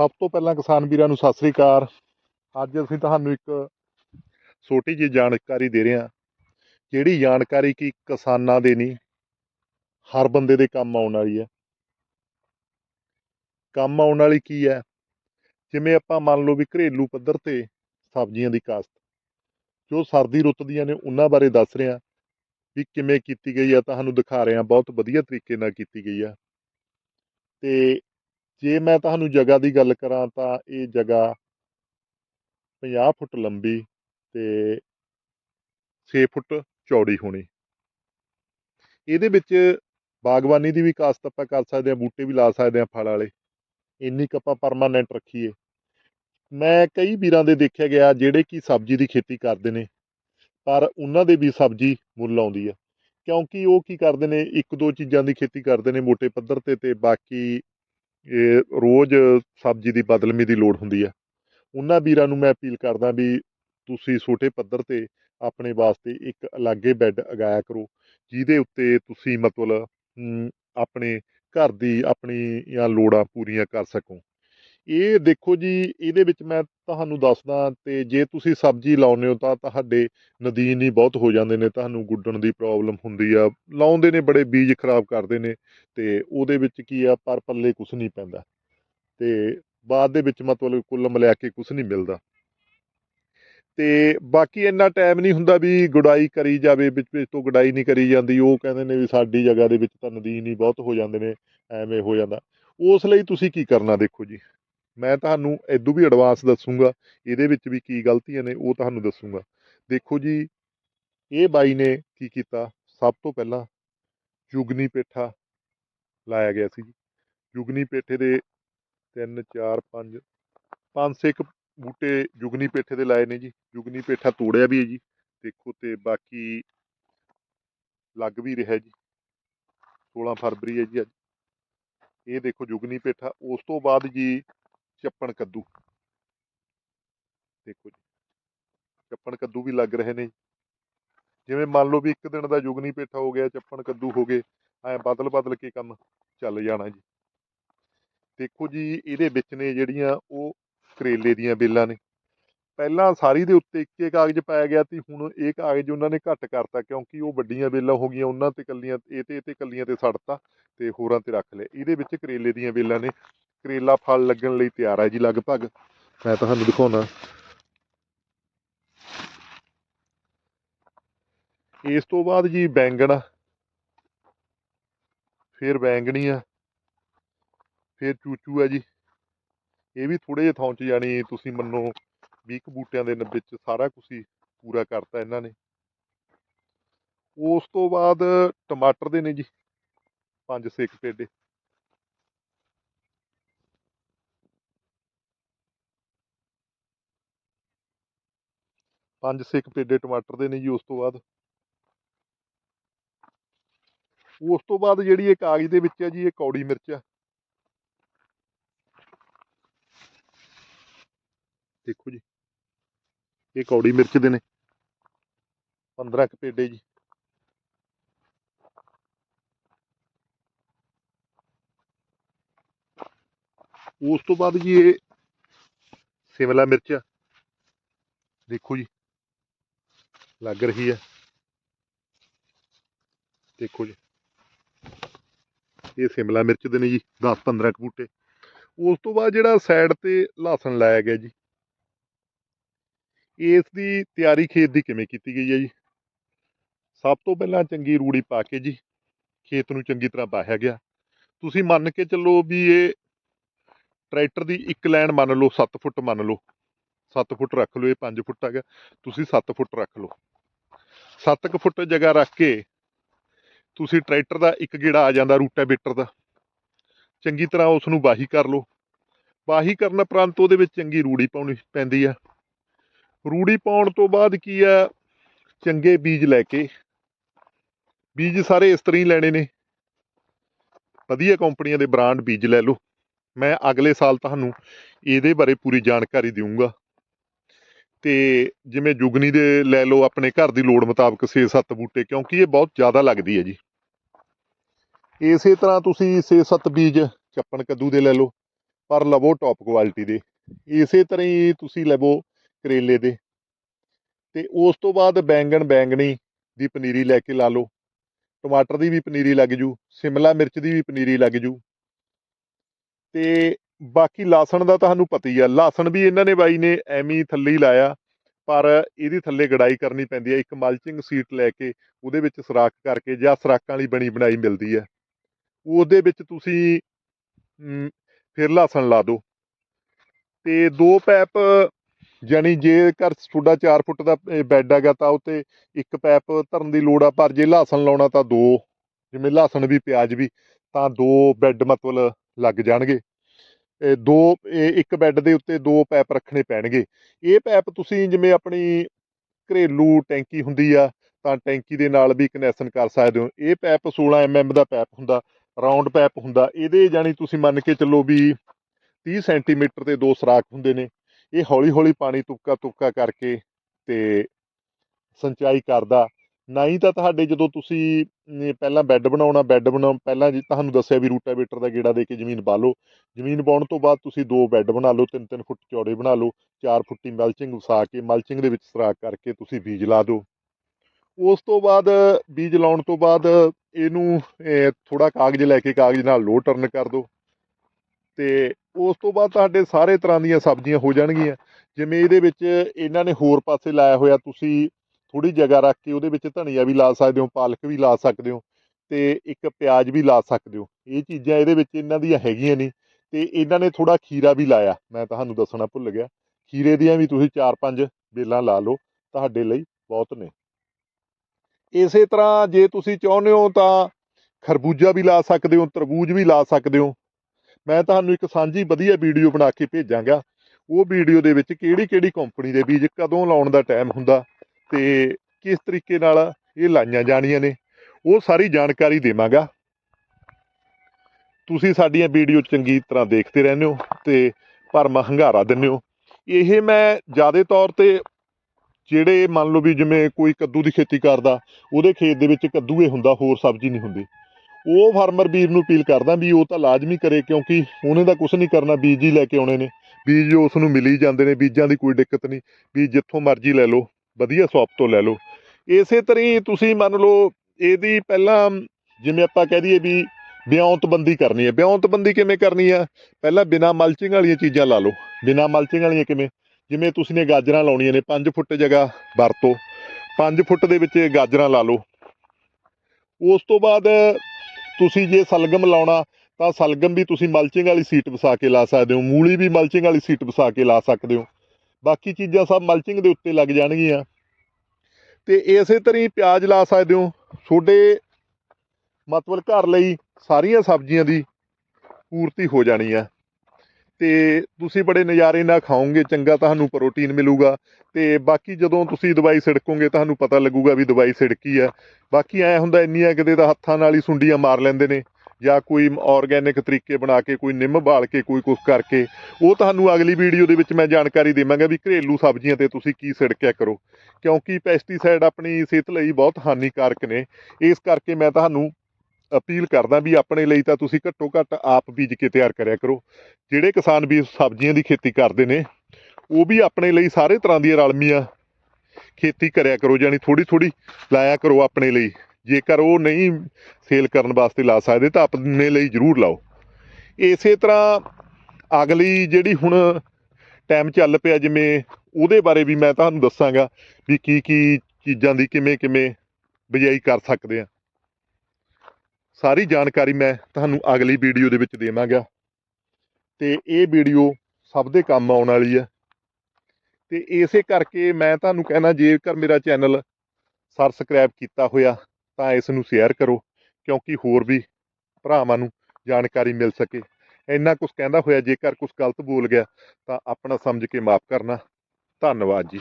ਸਭ ਤੋਂ ਪਹਿਲਾਂ ਕਿਸਾਨ ਵੀਰਾਂ ਨੂੰ ਸਤਿ ਸ੍ਰੀ ਅਕਾਲ। ਅੱਜ ਅਸੀਂ ਤੁਹਾਨੂੰ ਇੱਕ ਛੋਟੀ ਜਿਹੀ ਜਾਣਕਾਰੀ ਦੇ ਰਹੇ ਹਾਂ, ਜਿਹੜੀ ਜਾਣਕਾਰੀ ਕਿ ਕਿਸਾਨਾਂ ਦੇ ਨਹੀਂ, ਹਰ ਬੰਦੇ ਦੇ ਕੰਮ ਆਉਣ ਵਾਲੀ ਹੈ। ਕੰਮ ਆਉਣ ਵਾਲੀ ਕੀ ਹੈ? ਜਿਵੇਂ ਆਪਾਂ ਮੰਨ ਲਓ ਵੀ ਘਰੇਲੂ ਪੱਧਰ ਤੇ ਸਬਜ਼ੀਆਂ ਦੀ ਕਾਸ਼ਤ, ਜੋ ਸਰਦੀ ਰੁੱਤ ਦੀਆਂ ਨੇ, ਉਹਨਾਂ ਬਾਰੇ ਦੱਸ ਰਿਹਾ ਵੀ ਕਿਵੇਂ ਕੀਤੀ ਗਈ ਆ ਤੁਹਾਨੂੰ ਦਿਖਾ ਰਿਹਾ ਬਹੁਤ ਵਧੀਆ ਤਰੀਕੇ ਨਾਲ ਕੀਤੀ ਗਈ ਆ ਤੇ ਜੇ ਮੈਂ ਤੁਹਾਨੂੰ ਜਗ੍ਹਾ ਦੀ ਗੱਲ ਕਰਾਂ ਤਾਂ ਇਹ ਜਗ੍ਹਾ 50 ਫੁੱਟ ਲੰਬੀ ਤੇ 6 ਫੁੱਟ ਚੌੜੀ ਹੋਣੀ। ਇਹਦੇ ਵਿੱਚ ਬਾਗਬਾਨੀ ਦੀ ਵੀ ਕਾਸ਼ਤ ਆਪਾਂ ਕਰ ਸਕਦੇ ਹਾਂ, ਬੂਟੇ ਵੀ ਲਾ ਸਕਦੇ ਹਾਂ ਫਲ ਵਾਲੇ। ਇੰਨੀ ਕੁ ਆਪਾਂ ਪਰਮਾਨੈਂਟ ਰੱਖੀਏ। ਮੈਂ ਕਈ ਵੀਰਾਂ ਦੇ ਦੇਖਿਆ ਗਿਆ ਜਿਹੜੇ ਕਿ ਸਬਜ਼ੀ ਦੀ ਖੇਤੀ ਕਰਦੇ ਨੇ, ਪਰ ਉਹਨਾਂ ਦੇ ਵੀ ਸਬਜ਼ੀ ਮੁੱਲ ਆਉਂਦੀ ਆ। ਕਿਉਂਕਿ ਉਹ ਕੀ ਕਰਦੇ ਨੇ, ਇੱਕ ਦੋ ਚੀਜ਼ਾਂ ਦੀ ਖੇਤੀ ਕਰਦੇ ਨੇ ਮੋٹے ਪੱਧਰ ਤੇ ਤੇ ਬਾਕੀ ਇਹ ਰੋਜ਼ ਸਬਜ਼ੀ ਦੀ ਬਦਲਮੀ ਦੀ ਲੋੜ ਹੁੰਦੀ ਆ। ਉਹਨਾਂ ਵੀਰਾਂ ਨੂੰ ਮੈਂ ਅਪੀਲ ਕਰਦਾ ਵੀ ਤੁਸੀਂ ਛੋਟੇ ਪੱਧਰ ਤੇ ਆਪਣੇ ਵਾਸਤੇ ਇੱਕ ਅਲੱਗੇ ਬੈੱਡ ਉਗਾਇਆ ਕਰੋ, ਜਿਹਦੇ ਉੱਤੇ ਤੁਸੀਂ ਮਤਲਬ ਆਪਣੇ ਘਰ ਦੀ ਆਪਣੀਆਂ ਲੋੜਾਂ ਪੂਰੀਆਂ ਕਰ ਸਕੋ। ਇਹ ਦੇਖੋ ਜੀ, ਇਹਦੇ ਵਿੱਚ ਮੈਂ ਤੁਹਾਨੂੰ ਦੱਸਦਾ ਤੇ ਜੇ ਤੁਸੀਂ ਸਬਜ਼ੀ ਲਾਉਂਦੇ ਹੋ ਤਾਂ ਤੁਹਾਡੇ ਨਦੀਨ ਹੀ ਬਹੁਤ ਹੋ ਜਾਂਦੇ ਨੇ, ਤੁਹਾਨੂੰ ਗੁੱਡਣ ਦੀ ਪ੍ਰੋਬਲਮ ਹੁੰਦੀ ਆ, ਲਾਉਂਦੇ ਨੇ ਬੜੇ ਬੀਜ ਖਰਾਬ ਕਰਦੇ ਨੇ ਤੇ ਉਹਦੇ ਵਿੱਚ ਕੀ ਆ, ਪਰ ਪੱਲੇ ਕੁਝ ਨਹੀਂ ਪੈਂਦਾ ਤੇ ਬਾਅਦ ਦੇ ਵਿੱਚ ਮਤਲਬ ਕੁੱਲ ਮਿਲਾ ਕੇ ਕੁਝ ਨਹੀਂ ਮਿਲਦਾ। ਤੇ ਬਾਕੀ ਇੰਨਾ ਟਾਈਮ ਨਹੀਂ ਹੁੰਦਾ ਵੀ ਗੁਡਾਈ ਕਰੀ ਜਾਵੇ ਵਿੱਚ ਵਿੱਚ ਤੋਂ ਗੁਡਾਈ ਨਹੀਂ ਕਰੀ ਜਾਂਦੀ, ਉਹ ਕਹਿੰਦੇ ਨੇ ਵੀ ਸਾਡੀ ਜਗ੍ਹਾ ਦੇ ਵਿੱਚ ਤਾਂ ਨਦੀਨ ਹੀ ਬਹੁਤ ਹੋ ਜਾਂਦੇ ਨੇ, ਐਵੇਂ ਹੋ ਜਾਂਦਾ। ਉਸ ਲਈ ਤੁਸੀਂ ਕੀ ਕਰਨਾ ਦੇਖੋ ਜੀ? ਮੈਂ ਤੁਹਾਨੂੰ ਇਦੋਂ ਵੀ ਐਡਵਾਂਸ ਦੱਸੂਗਾ, ਇਹਦੇ ਵਿੱਚ ਵੀ ਕੀ ਗਲਤੀਆਂ ਨੇ, ਉਹ ਤੁਹਾਨੂੰ ਦੱਸੂਗਾ। ਦੇਖੋ ਜੀ, ਇਹ ਬਾਈ ਨੇ ਕੀ ਕੀਤਾ? ਸਭ ਤੋਂ ਪਹਿਲਾਂ ਜੁਗਨੀ ਪੇਠਾ ਲਾਇਆ ਗਿਆ ਸੀ ਜੀ। ਜੁਗਨੀ ਪੇਠੇ ਦੇ 3 4 5 ਪੰਜ, ਛੇ ਕੁ ਬੂਟੇ ਜੁਗਨੀ ਪੇਠੇ ਦੇ ਲਾਏ ਨੇ ਜੀ। ਜੁਗਨੀ ਪੇਠਾ ਤੋੜਿਆ ਵੀ ਹੈ ਜੀ। ਦੇਖੋ ਤੇ ਬਾਕੀ ਲੱਗ ਵੀ ਰਿਹਾ ਜੀ। 16 ਫਰਵਰੀ ਹੈ ਜੀ ਅੱਜ। ਇਹ ਦੇਖੋ ਜੁਗਨੀ ਪੇਠਾ। ਉਸ ਤੋਂ ਬਾਅਦ ਜੀ ਚੱਪਣ ਕੱਦੂ। ਦੇਖੋ ਜੀ, ਚੱਪਣ ਕੱਦੂ ਵੀ ਲੱਗ ਰਹੇ ਨੇ। ਜਿਵੇਂ ਮੰਨ ਲਓ ਵੀ ਇੱਕ ਦਿਨ ਦਾ ਜੁਗਨੀ ਪੇਠਾ ਹੋ ਗਿਆ, ਚੱਪਣ ਕੱਦੂ ਹੋ ਗਏ, ਐ ਬਦਲ ਬਦਲ ਕੇ ਕੰਮ ਚੱਲ ਜਾਣਾ ਜੀ। ਦੇਖੋ ਜੀ, ਇਹਦੇ ਵਿੱਚ ਨੇ ਜਿਹੜੀਆਂ ਉਹ ਕਰੇਲੇ ਦੀਆਂ ਬੇਲਾਂ ਨੇ। ਪਹਿਲਾਂ ਸਾਰੀ ਦੇ ਉੱਤੇ ਇੱਕ ਕਾਗਜ਼ ਪਾਇਆ ਗਿਆ ਸੀ, ਹੁਣ ਇਹ ਕਾਗਜ਼ ਉਹਨਾਂ ਨੇ ਘੱਟ ਕਰਤਾ ਕਿਉਂਕਿ ਉਹ ਵੱਡੀਆਂ ਬੇਲਾਂ ਹੋ ਗਈਆਂ, ਉਹਨਾਂ ਤੇ ਕੱਲੀਆਂ ਇਹ ਤੇ ਇਹ ਤੇ ਕੱਲੀਆਂ ਤੇ ਸੜਤਾ ਤੇ ਹੋਰਾਂ ਤੇ ਰੱਖ ਲਿਆ। ਇਹਦੇ ਵਿੱਚ ਕਰੇਲੇ ਦੀਆਂ ਬੇਲਾਂ ਨੇ। ਕਰੇਲਾ ਫਲ ਲੱਗਣ ਲਈ ਤਿਆਰ ਹੈ ਜੀ ਲਗਭਗ। ਮੈਂ ਤੁਹਾਨੂੰ ਦਿਖਾਉਣਾ। ਇਸ ਤੋਂ ਬਾਅਦ ਜੀ ਬੈਂਗਣ ਫਿਰ ਬੈਂਗਣੀ ਆ। ਫਿਰ ਚੂਚੂ ਆ ਜੀ। ਇਹ ਵੀ ਥੋੜੇ ਜਿਹੇ ਥਾਂ 'ਚ ਜਾਣੀ ਤੁਸੀਂ ਮੰਨੋ 20 ਬੂਟਿਆਂ ਦੇ ਵਿੱਚ ਸਾਰਾ ਕੁਝ ਹੀ ਪੂਰਾ ਕਰਤਾ ਇਹਨਾਂ ਨੇ। ਉਸ ਤੋਂ ਬਾਅਦ ਟਮਾਟਰ ਦੇ ਨੇ ਜੀ, ਪੰਜ ਛੇ ਕੁ ਪੇਡੇ। ਪੰਜ ਛੇ ਕੁ ਪੇਡੇ ਟਮਾਟਰ ਦੇ ਨੇ ਜੀ ਉਸ ਤੋਂ ਬਾਅਦ। ਉਸ ਤੋਂ ਬਾਅਦ ਜਿਹੜੀ ਇਹ ਕਾਗਜ਼ ਦੇ ਵਿੱਚ ਹੈ ਜੀ, ਇਹ ਕੌੜੀ ਮਿਰਚ ਆ। ਦੇਖੋ ਜੀ, ਇਹ ਕੌੜੀ ਮਿਰਚ ਦੇ ਨੇ। 15 ਕੁ ਪੇਡੇ ਜੀ। ਉਸ ਤੋਂ ਬਾਅਦ ਜੀ ਇਹ ਸ਼ਿਮਲਾ ਮਿਰਚ ਆ। ਦੇਖੋ ਜੀ। ਲੱਗ ਰਹੀ ਹੈ। ਦੇਖੋ ਜੀ। ਇਹ ਸ਼ਿਮਲਾ ਮਿਰਚ ਦੇ ਨੇ ਜੀ 10 15 ਕੁ ਬੂਟੇ ਉਸ ਤੋਂ ਬਾਅਦ ਜਿਹੜਾ ਸਾਈਡ ਤੇ ਲਸਣ ਲਾਇਆ ਗਿਆ ਜੀ। ਇਸ ਦੀ ਤਿਆਰੀ ਖੇਤ ਦੀ ਕਿਵੇਂ ਕੀਤੀ ਗਈ ਹੈ ਜੀ? ਸਭ ਤੋਂ ਪਹਿਲਾਂ ਚੰਗੀ ਰੂੜੀ ਪਾ ਕੇ ਜੀ, ਖੇਤ ਨੂੰ ਚੰਗੀ ਤਰ੍ਹਾਂ ਬਾਹਿਆ ਗਿਆ। ਤੁਸੀਂ ਮੰਨ ਕੇ ਚੱਲੋ ਵੀ ਇਹ ਟਰੈਕਟਰ ਦੀ ਇੱਕ ਲਾਈਨ ਮੰਨ ਲਓ 7 ਫੁੱਟ ਮੰਨ ਲਓ। 7 ਫੁੱਟ ਰੱਖ ਲਓ, ਇਹ 5 ਫੁੱਟ ਆ ਗਿਆ। ਤੁਸੀਂ 7 ਫੁੱਟ ਰੱਖ ਲਓ। 7 ਕੁ ਫੁੱਟ ਜਗ੍ਹਾ ਰੱਖ ਕੇ ਤੁਸੀਂ ਟਰੈਕਟਰ ਦਾ ਇੱਕ ਗੇੜਾ ਆ ਜਾਂਦਾ ਰੂਟਾਵੇਟਰ ਦਾ। ਚੰਗੀ ਤਰ੍ਹਾਂ ਉਸ ਨੂੰ ਵਾਹੀ ਕਰ ਲਓ। ਵਾਹੀ ਕਰਨ ਉਪਰੰਤ ਉਹਦੇ ਵਿੱਚ ਚੰਗੀ ਰੂੜੀ ਪਾਉਣੀ ਪੈਂਦੀ ਆ। ਰੂੜੀ ਪਾਉਣ ਤੋਂ ਬਾਅਦ ਕੀ ਆ? ਚੰਗੇ ਬੀਜ ਲੈ ਕੇ। ਬੀਜ ਸਾਰੇ ਇਸ ਤਰ੍ਹਾਂ ਹੀ ਲੈਣੇ ਨੇ। ਵਧੀਆ ਕੰਪਨੀਆਂ ਦੇ ਬ੍ਰਾਂਡ ਬੀਜ ਲੈ ਲਓ। ਮੈਂ ਅਗਲੇ ਸਾਲ ਤੁਹਾਨੂੰ ਇਹਦੇ ਬਾਰੇ ਪੂਰੀ ਜਾਣਕਾਰੀ ਦੇਵਾਂਗਾ ਤੇ ਜਿਵੇਂ ਜੁਗਨੀ ਦੇ ਲੈ ਲਓ, ਆਪਣੇ ਘਰ ਦੀ ਲੋੜ ਮੁਤਾਬਕ 6-7 ਬੂਟੇ, ਕਿਉਂਕਿ ਇਹ ਬਹੁਤ ਜ਼ਿਆਦਾ ਲੱਗਦੀ ਹੈ ਜੀ। ਇਸੇ ਤਰ੍ਹਾਂ ਤੁਸੀਂ 6-7 ਬੀਜ ਚੱਪਣ ਕੱਦੂ ਦੇ ਲੈ ਲਓ, ਪਰ ਲਵੋ ਟੌਪ ਕੁਆਲਿਟੀ ਦੇ। ਇਸੇ ਤਰ੍ਹਾਂ ਹੀ ਤੁਸੀਂ ਲਵੋ ਕਰੇਲੇ ਦੇ। ਤੇ ਉਸ ਤੋਂ ਬਾਅਦ ਬੈਂਗਣ, ਬੈਂਗਣੀ ਦੀ ਪਨੀਰੀ ਲੈ ਕੇ ਲਾ ਲਓ। ਟਮਾਟਰ ਦੀ ਵੀ ਪਨੀਰੀ ਲੱਗ ਜੂ, ਸ਼ਿਮਲਾ ਮਿਰਚ ਦੀ ਵੀ ਪਨੀਰੀ ਲੱਗ ਜੂ। ਤੇ ਬਾਕੀ ਲਾਸਣ ਦਾ ਤੁਹਾਨੂੰ ਪਤਾ ਹੀ ਆ, ਲਾਸਣ ਵੀ ਇਹਨਾਂ ਨੇ ਬਾਈ ਨੇ ਐਵੇਂ ਥੱਲੇ ਹੀ ਲਾਇਆ, ਪਰ ਇਹਦੀ ਥੱਲੇ ਗੜਾਈ ਕਰਨੀ ਪੈਂਦੀ ਹੈ ਇੱਕ ਮਲਚਿੰਗ ਸੀਟ ਲੈ ਕੇ ਉਹਦੇ ਵਿੱਚ ਸਰਾਖ ਕਰਕੇ ਜਾਂ ਸਰਾਕਾਂ ਵਾਲੀ ਬਣੀ ਬਣਾਈ ਮਿਲਦੀ ਹੈ ਉਹਦੇ ਵਿੱਚ ਤੁਸੀਂ ਫਿਰ ਲਾਸਣ ਲਾ ਦਿਓ। ਤੇ ਦੋ ਪੈਪ ਜਾਨੀ ਜੇਕਰ ਤੁਹਾਡਾ 4 ਫੁੱਟ ਦਾ ਬੈੱਡ ਹੈਗਾ ਤਾਂ ਉੱਤੇ ਇੱਕ ਪੈਪ ਧਰਨ ਦੀ ਲੋੜ ਆ, ਪਰ ਜੇ ਲਹਸਨ ਲਾਉਣਾ ਤਾਂ ਦੋ, ਜਿਵੇਂ ਲਾਸਣ ਵੀ, ਪਿਆਜ਼ ਵੀ, ਤਾਂ ਦੋ ਬੈੱਡ ਮਤਲਬ ਲੱਗ ਜਾਣਗੇ। ਦੋ, ਇਹ ਇੱਕ ਬੈੱਡ ਦੇ ਉੱਤੇ ਦੋ ਪੈਪ ਰੱਖਣੇ ਪੈਣਗੇ। ਇਹ ਪੈਪ ਤੁਸੀਂ ਜਿਵੇਂ ਆਪਣੀ ਘਰੇਲੂ ਟੈਂਕੀ ਹੁੰਦੀ ਆ, ਤਾਂ ਟੈਂਕੀ ਦੇ ਨਾਲ ਵੀ ਕਨੈਕਸ਼ਨ ਕਰ ਸਕਦੇ ਹੋ। ਇਹ ਪੈਪ 16 mm ਦਾ ਪੈਪ ਹੁੰਦਾ ਰਾਉਂਡ ਪੈਪ ਹੁੰਦਾ। ਇਹਦੇ ਜਾਨੀ ਤੁਸੀਂ ਮੰਨ ਕੇ ਚੱਲੋ ਵੀ 30 ਸੈਂਟੀਮੀਟਰ ਤੇ ਦੋ ਸਰਾਖ ਹੁੰਦੇ ਨੇ। ਇਹ ਹੌਲੀ ਹੌਲੀ ਪਾਣੀ ਤੁਪਕਾ ਤੁਪਕਾ ਕਰਕੇ ਤੇ ਸਿੰਚਾਈ ਕਰਦਾ। ਨਾ ਹੀ ਤਾਂ ਤੁਹਾਡੇ ਜਦੋਂ ਤੁਸੀਂ ਪਹਿਲਾਂ ਬੈੱਡ ਬਣਾਉਣਾ ਬੈੱਡ ਬਣਾਉਣ ਪਹਿਲਾਂ ਜੀ ਤੁਹਾਨੂੰ ਦੱਸਿਆ ਵੀ ਰੂਟਾਵੇਟਰ ਦਾ ਗੇੜਾ ਦੇ ਕੇ ਜ਼ਮੀਨ ਪਾ ਲਓ ਜ਼ਮੀਨ ਪਾਉਣ ਤੋਂ ਬਾਅਦ ਤੁਸੀਂ ਦੋ ਬੈੱਡ ਬਣਾ ਲਓ, ਤਿੰਨ ਤਿੰਨ ਫੁੱਟ ਚੌੜੇ ਬਣਾ ਲਓ, ਚਾਰ ਫੁੱਟੀ ਮਲਚਿੰਗ ਵਸਾ ਕੇ ਮਲਚਿੰਗ ਦੇ ਵਿੱਚ ਸਰਾਖ ਕਰਕੇ ਤੁਸੀਂ ਬੀਜ ਲਾ ਦਿਓ। ਉਸ ਤੋਂ ਬਾਅਦ ਬੀਜ ਲਾਉਣ ਤੋਂ ਬਾਅਦ ਇਹਨੂੰ ਥੋੜਾ ਕਾਗਜ਼ ਲੈ ਕੇ ਕਾਗਜ਼ ਨਾਲ ਲੋ ਟਰਨ ਕਰ ਦਿਓ। ਤੇ ਉਸ ਤੋਂ ਬਾਅਦ ਤੁਹਾਡੇ ਸਾਰੇ ਤਰ੍ਹਾਂ ਦੀਆਂ ਸਬਜ਼ੀਆਂ ਹੋ ਜਾਣਗੀਆਂ। ਜਿਵੇਂ ਇਹਦੇ ਵਿੱਚ ਇਹਨਾਂ ਨੇ ਹੋਰ ਪਾਸੇ ਲਾਇਆ ਹੋਇਆ ਤੁਸੀਂ ਥੋੜੀ ਜਗ੍ਹਾ ਰੱਖ ਕੇ ਉਹਦੇ ਵਿੱਚ ਧਨੀਆ ਵੀ ਲਾ ਸਕਦੇ ਹੋ, ਪਾਲਕ ਵੀ ਲਾ ਸਕਦੇ ਹੋ ਤੇ ਇੱਕ ਪਿਆਜ਼ ਵੀ ਲਾ ਸਕਦੇ ਹੋ। ਇਹ ਚੀਜ਼ਾਂ ਇਹਦੇ ਵਿੱਚ ਇਹਨਾਂ ਦੀਆਂ ਹੈਗੀਆਂ ਨਹੀਂ ਤੇ ਇਹਨਾਂ ਨੇ ਥੋੜਾ ਖੀਰਾ ਵੀ ਲਾਇਆ। ਮੈਂ ਤੁਹਾਨੂੰ ਦੱਸਣਾ ਭੁੱਲ ਗਿਆ। ਖੀਰੇ ਦੀਆਂ ਵੀ ਤੁਸੀਂ 4-5 ਬੇਲਾਂ ਲਾ ਲਓ, ਤੁਹਾਡੇ ਲਈ ਬਹੁਤ ਨੇ। ਇਸੇ ਤਰ੍ਹਾਂ ਜੇ ਤੁਸੀਂ ਚਾਹੁੰਦੇ ਹੋ ਤਾਂ ਖਰਬੂਜਾ ਵੀ ਲਾ ਸਕਦੇ ਹੋ, ਤਰਬੂਜ ਵੀ ਲਾ ਸਕਦੇ ਹੋ। ਮੈਂ ਤੁਹਾਨੂੰ ਇੱਕ ਸਾਂਝੀ ਵਧੀਆ ਵੀਡੀਓ ਬਣਾ ਕੇ ਭੇਜਾਂਗਾ। ਉਹ ਵੀਡੀਓ ਦੇ ਵਿੱਚ ਕਿਹੜੀ ਕਿਹੜੀ ਕੰਪਨੀ ਦੇ ਬੀਜ ਕਦੋਂ ਲਾਉਣ ਦਾ ਟਾਈਮ ਹੁੰਦਾ ਤੇ ਕਿਸ ਤਰੀਕੇ ਨਾਲ ਇਹ ਲਾਈਆਂ ਜਾਣੀਆਂ ਨੇ, ਉਹ ਸਾਰੀ ਜਾਣਕਾਰੀ ਦੇਵਾਂਗਾ। ਤੁਸੀਂ ਸਾਡੀਆਂ ਵੀਡੀਓ ਚੰਗੀ ਤਰ੍ਹਾਂ ਦੇਖਦੇ ਰਹਿੰਦੇ ਹੋ ਤੇ ਭਰਮ ਹੰਗਾਰਾ ਦਿੰਦੇ ਹੋ। ਇਹ ਮੈਂ ਜ਼ਿਆਦਾ ਤੌਰ ਤੇ ਜਿਹੜੇ ਮੰਨ ਲਓ ਵੀ ਜਿਵੇਂ ਕੋਈ ਕੱਦੂ ਦੀ ਖੇਤੀ ਕਰਦਾ, ਉਹਦੇ ਖੇਤ ਦੇ ਵਿੱਚ ਕੱਦੂ ਹੀ ਹੁੰਦਾ, ਹੋਰ ਸਬਜ਼ੀ ਨਹੀਂ ਹੁੰਦੀ। ਉਹ ਫਾਰਮਰ ਵੀਰ ਨੂੰ ਅਪੀਲ ਕਰਦਾ ਵੀ ਉਹ ਤਾਂ ਲਾਜ਼ਮੀ ਕਰੇ ਕਿਉਂਕਿ ਉਹਨੇ ਤਾਂ ਕੁਝ ਨਹੀਂ ਕਰਨਾ, ਬੀਜ ਹੀ ਲੈ ਕੇ ਆਉਣੇ ਨੇ। ਬੀਜ ਉਸ ਨੂੰ ਮਿਲ ਜਾਂਦੇ ਨੇ, ਬੀਜਾਂ ਦੀ ਕੋਈ ਦਿੱਕਤ ਨਹੀਂ ਬੀਜ ਜਿੱਥੋਂ ਮਰਜ਼ੀ ਲੈ ਲਓ। ਵਧੀਆ ਸ਼ੌਪ ਤੋਂ ਲੈ ਲਓ। ਇਸੇ ਤਰ੍ਹਾਂ ਹੀ ਤੁਸੀਂ ਮੰਨ ਲਓ ਇਹਦੀ ਪਹਿਲਾਂ ਜਿਵੇਂ ਆਪਾਂ ਕਹਿ ਦਈਏ ਵੀ ਵਿਉਂਤਬੰਦੀ ਕਰਨੀ ਹੈ। ਵਿਉਂਤਬੰਦੀ ਕਿਵੇਂ ਕਰਨੀ ਆ ਪਹਿਲਾਂ ਬਿਨਾ ਮਲਚਿੰਗ ਵਾਲੀਆਂ ਚੀਜ਼ਾਂ ਲਾ ਲਓ। ਬਿਨਾ ਮਲਚਿੰਗ ਵਾਲੀਆਂ ਕਿਵੇਂ? ਜਿਵੇਂ ਤੁਸੀਂ ਨੇ ਗਾਜਰਾਂ ਲਾਉਣੀਆਂ ਨੇ 5 ਫੁੱਟ ਜਗ੍ਹਾ ਵਰਤੋ। 5 ਫੁੱਟ ਦੇ ਵਿੱਚ ਗਾਜਰਾਂ ਲਾ ਲਓ। ਉਸ ਤੋਂ ਬਾਅਦ ਤੁਸੀਂ ਜੇ ਸਲਗਮ ਲਾਉਣਾ, ਤਾਂ ਸਲਗਮ ਵੀ ਤੁਸੀਂ ਮਲਚਿੰਗ ਵਾਲੀ ਸੀਟ ਵਸਾ ਕੇ ਲਾ ਸਕਦੇ ਹੋ। ਮੂਲੀ ਵੀ ਮਲਚਿੰਗ ਵਾਲੀ ਸੀਟ ਵਸਾ ਕੇ ਲਾ ਸਕਦੇ ਹੋ। ਬਾਕੀ ਚੀਜ਼ਾਂ ਸਭ ਮਲਚਿੰਗ ਦੇ ਉੱਤੇ ਲੱਗ ਜਾਣਗੀਆਂ। ਤੇ ਇਸੇ ਤਰ੍ਹਾਂ ਹੀ ਪਿਆਜ਼ ਲਾ ਸਕਦੇ ਹੋ, ਤੁਹਾਡੇ ਮਤਲਬ ਘਰ ਲਈ ਸਾਰੀਆਂ ਸਬਜ਼ੀਆਂ ਦੀ ਪੂਰਤੀ ਹੋ ਜਾਣੀ ਆ ਤੇ ਤੁਸੀਂ ਬੜੇ ਨਜ਼ਾਰੇ ਨਾਲ ਖਾਓਗੇ, ਚੰਗਾ ਤੁਹਾਨੂੰ ਪ੍ਰੋਟੀਨ ਮਿਲੂਗਾ ਤੇ ਬਾਕੀ ਜਦੋਂ ਤੁਸੀਂ ਦਵਾਈ ਛਿੜਕੋਗੇ ਤੁਹਾਨੂੰ ਪਤਾ ਲੱਗੂਗਾ ਵੀ ਦਵਾਈ ਛਿੜਕੀ ਆ ਬਾਕੀ ਐ ਹੁੰਦਾ, ਇੰਨੀਆਂ ਕਿਤੇ ਤਾਂ ਹੱਥਾਂ ਨਾਲ ਹੀ ਸੁੰਡੀਆਂ ਮਾਰ ਲੈਂਦੇ ਨੇ। ਜਾਂ ਕੋਈ ਆਰਗੈਨਿਕ ਤਰੀਕੇ ਬਣਾ ਕੇ, ਕੋਈ ਨਿੰਮ ਬਾਲ ਕੇ, ਕੋਈ ਕੁਛ ਕਰਕੇ, ਉਹ ਤੁਹਾਨੂੰ ਅਗਲੀ ਵੀਡੀਓ ਦੇ ਵਿੱਚ ਮੈਂ ਜਾਣਕਾਰੀ ਦੇਵਾਂਗਾ ਵੀ ਘਰੇਲੂ ਸਬਜ਼ੀਆਂ ਤੇ ਤੁਸੀਂ ਕੀ ਛਿੜਕਿਆ ਕਰੋ। ਕਿਉਂਕਿ ਪੈਸਟੀਸਾਈਡ ਆਪਣੀ ਸਿਹਤ ਲਈ ਬਹੁਤ ਹਾਨੀਕਾਰਕ ਨੇ। ਇਸ ਕਰਕੇ ਮੈਂ ਤੁਹਾਨੂੰ ਅਪੀਲ ਕਰਦਾ ਵੀ ਆਪਣੇ ਲਈ ਤਾਂ ਤੁਸੀਂ ਘੱਟੋ ਘੱਟ ਆਪ ਬੀਜ ਕੇ ਤਿਆਰ ਕਰਿਆ ਕਰੋ। ਜਿਹੜੇ ਕਿਸਾਨ ਵੀ ਸਬਜ਼ੀਆਂ ਦੀ ਖੇਤੀ ਕਰਦੇ ਨੇ, ਉਹ ਵੀ ਆਪਣੇ ਲਈ ਸਾਰੇ ਤਰ੍ਹਾਂ ਦੀਆਂ ਰਲਮੀਆਂ ਖੇਤੀ ਕਰਿਆ ਕਰੋ ਜਾਨੀ ਥੋੜੀ ਥੋੜੀ ਲਾਇਆ ਕਰੋ ਆਪਣੇ ਲਈ। ਜੇਕਰ ਉਹ ਨਹੀਂ ਸੇਲ ਕਰਨ ਵਾਸਤੇ ਲਾ ਸਕਦੇ ਤਾਂ ਆਪਣੇ ਲਈ ਜ਼ਰੂਰ ਲਾਓ। ਇਸੇ ਤਰ੍ਹਾਂ ਅਗਲੀ ਜਿਹੜੀ ਹੁਣ ਟਾਈਮ ਚੱਲ ਪਿਆ ਜਿਵੇਂ ਉਹਦੇ ਬਾਰੇ ਵੀ ਮੈਂ ਤੁਹਾਨੂੰ ਦੱਸਾਂਗਾ ਵੀ ਕੀ ਕੀ ਚੀਜ਼ਾਂ ਦੀ ਕਿਵੇਂ ਕਿਵੇਂ ਬਿਜਾਈ ਕਰ ਸਕਦੇ ਆ। ਸਾਰੀ ਜਾਣਕਾਰੀ ਮੈਂ ਤੁਹਾਨੂੰ ਅਗਲੀ ਵੀਡੀਓ ਦੇ ਵਿੱਚ ਦੇਵਾਂਗਾ। ਤੇ ਇਹ ਵੀਡੀਓ ਸਭ ਦੇ ਕੰਮ ਆਉਣ ਵਾਲੀ ਹੈ ਤੇ ਇਸੇ ਕਰਕੇ ਮੈਂ ਤੁਹਾਨੂੰ ਕਹਿਣਾ, ਜੇਕਰ ਮੇਰਾ ਚੈਨਲ ਸਬਸਕ੍ਰਾਈਬ ਕੀਤਾ ਹੋਇਆ ਤਾਂ ਇਸ ਨੂੰ ਸ਼ੇਅਰ ਕਰੋ, ਕਿਉਂਕਿ ਹੋਰ ਵੀ ਭਰਾਵਾਂ ਨੂੰ ਜਾਣਕਾਰੀ ਮਿਲ ਸਕੇ। ਇੰਨਾ ਕੁਝ ਕਹਿੰਦਾ ਹੋਇਆ, ਜੇਕਰ ਕੁਝ ਗਲਤ ਬੋਲ ਗਿਆ, ਤਾਂ ਆਪਣਾ ਸਮਝ ਕੇ ਮਾਫ ਕਰਨਾ। ਧੰਨਵਾਦ ਜੀ।